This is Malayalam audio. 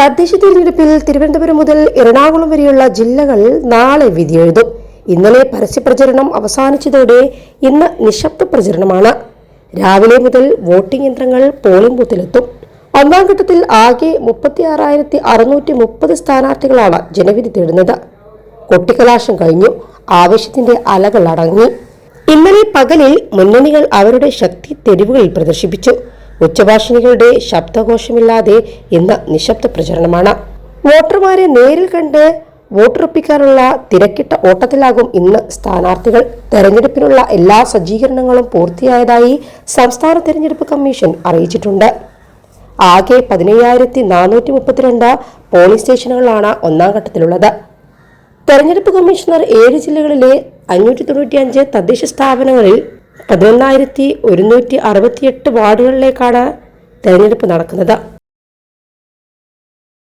തദ്ദേശ തിരഞ്ഞെടുപ്പിൽ തിരുവനന്തപുരം മുതൽ എറണാകുളം വരെയുള്ള ജില്ലകൾ നാളെ വിധിയെഴുതും ഇന്നലെ പരസ്യപ്രചരണം അവസാനിച്ചതോടെ ഇന്ന് നിശബ്ദ പ്രചരണമാണ്. രാവിലെ മുതൽ വോട്ടിംഗ് യന്ത്രങ്ങൾ പോളിംഗ് ബൂത്തിലെത്തും. ഒന്നാം ഘട്ടത്തിൽ ആകെ മുപ്പത്തി ആറായിരത്തി അറുന്നൂറ്റി മുപ്പത് സ്ഥാനാർത്ഥികളാണ് ജനവിധി തേടുന്നത്. കൊട്ടിക്കലാശം കഴിഞ്ഞു. ആവേശത്തിന്റെ അലകൾ അടങ്ങി. ഇന്നലെ പകലിൽ മുന്നണികൾ അവരുടെ ശക്തി തെരുവുകളിൽ പ്രദർശിപ്പിച്ചു. ഉച്ചഭാഷിണികളുടെ ശബ്ദഘോഷമില്ലാതെ ഇന്ന് നിശബ്ദ പ്രചരണമാണ്. വോട്ടർമാരെ നേരിൽ കണ്ട് വോട്ടുറപ്പിക്കാനുള്ള തിരക്കിട്ട ഓട്ടത്തിലാകും ഇന്ന് സ്ഥാനാർത്ഥികൾ. തെരഞ്ഞെടുപ്പിനുള്ള എല്ലാ സജ്ജീകരണങ്ങളും പൂർത്തിയായതായി സംസ്ഥാന തെരഞ്ഞെടുപ്പ് കമ്മീഷൻ അറിയിച്ചിട്ടുണ്ട്. ആകെ പതിനയ്യായിരത്തി നാനൂറ്റി മുപ്പത്തിരണ്ട് പോളിംഗ് സ്റ്റേഷനുകളാണ് ഒന്നാം ഘട്ടത്തിലുള്ളത്. തെരഞ്ഞെടുപ്പ് കമ്മീഷണർ ഏഴ് ജില്ലകളിലെ അഞ്ഞൂറ്റി തൊണ്ണൂറ്റിയഞ്ച് തദ്ദേശ സ്ഥാപനങ്ങളിൽ പതിനൊന്നായിരത്തി ഒരുന്നൂറ്റി അറുപത്തിയെട്ട് വാർഡുകളിലേക്കാണ് തെരഞ്ഞെടുപ്പ് നടക്കുന്നത്.